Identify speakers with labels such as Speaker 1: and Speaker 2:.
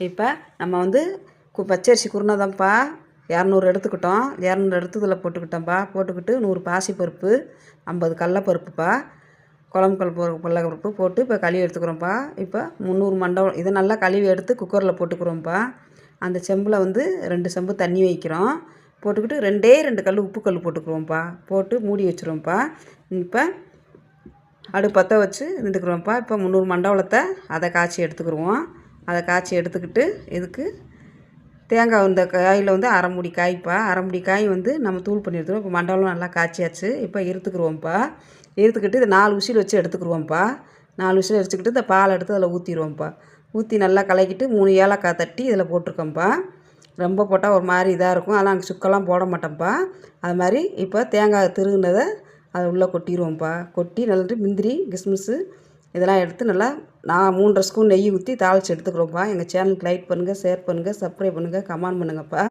Speaker 1: இப்போ நம்ம வந்து கு பச்சரிசி குருணதான்ப்பா இரநூறு எடுத்துக்கிட்டோம். இரநூறு எடுத்து இதில் போட்டுக்கிட்டோம்ப்பா போட்டுக்கிட்டு நூறு பாசிப்பருப்பு ஐம்பது கடலப்பருப்புப்பா. குழம்பு பருப்பு போட்டு இப்போ கழுவி எடுத்துக்கிறோம்ப்பா இப்போ முந்நூறு மண்டபம் இதை நல்லா கழுவி எடுத்து குக்கரில் போட்டுக்கிறோம்ப்பா அந்த செம்பில் வந்து ரெண்டு செம்பு தண்ணி வைக்கிறோம். போட்டுக்கிட்டு ரெண்டே ரெண்டு கல் உப்பு கல் போட்டுக்குவோம்ப்பா போட்டு மூடி வச்சுருவோம்ப்பா இப்போ அடுப்பு வச்சு இருந்துக்கிறோம்ப்பா இப்போ முந்நூறு மண்டவளத்தை அதை காய்ச்சி எடுத்துக்கிடுவோம் அதை காய்ச்சி எடுத்துக்கிட்டு இதுக்கு தேங்காய் இந்த காயில் வந்து அரைமுடி காய்ப்பா. அரைமுடி காய் வந்து நம்ம தூள் பண்ணி எடுத்துருவோம் இப்போ மண்டலம் நல்லா காய்ச்சியாச்சு. இப்போ இருத்துக்குருவோம்ப்பா. இருத்துக்கிட்டு இதை நாலு விசில் வச்சு எடுத்துக்குருவோம்ப்பா. நாலு விசில் வச்சுக்கிட்டு இந்த பால் எடுத்து அதில் ஊற்றிடுவோம்ப்பா ஊற்றி நல்லா கலக்கிட்டு மூணு ஏலக்காய் தட்டி இதில் போட்டிருக்கோம்ப்பா. ரொம்ப போட்டால் ஒரு மாதிரி இதாக இருக்கும். ஆனால் நாங்கள் சுக்கெல்லாம் போட மாட்டோம்ப்பா. அது மாதிரி இப்போ தேங்காய் திருகுனதை அதை உள்ளே கொட்டிடுவோம்ப்பா கொட்டி நல்லா முந்திரி கிஸ்மிஸ்ஸு இதெல்லாம் எடுத்து நல்லா நான் மூன்றரை ஸ்பூன் நெய் ஊற்றி தாளித்து எடுத்துக்கிறோம்ப்பா. எங்கள் சேனலுக்கு லைக் பண்ணுங்கள் ஷேர் பண்ணுங்கள் சப்ஸ்கிரைப் பண்ணுங்கள் கமெண்ட் பண்ணுங்கப்பா.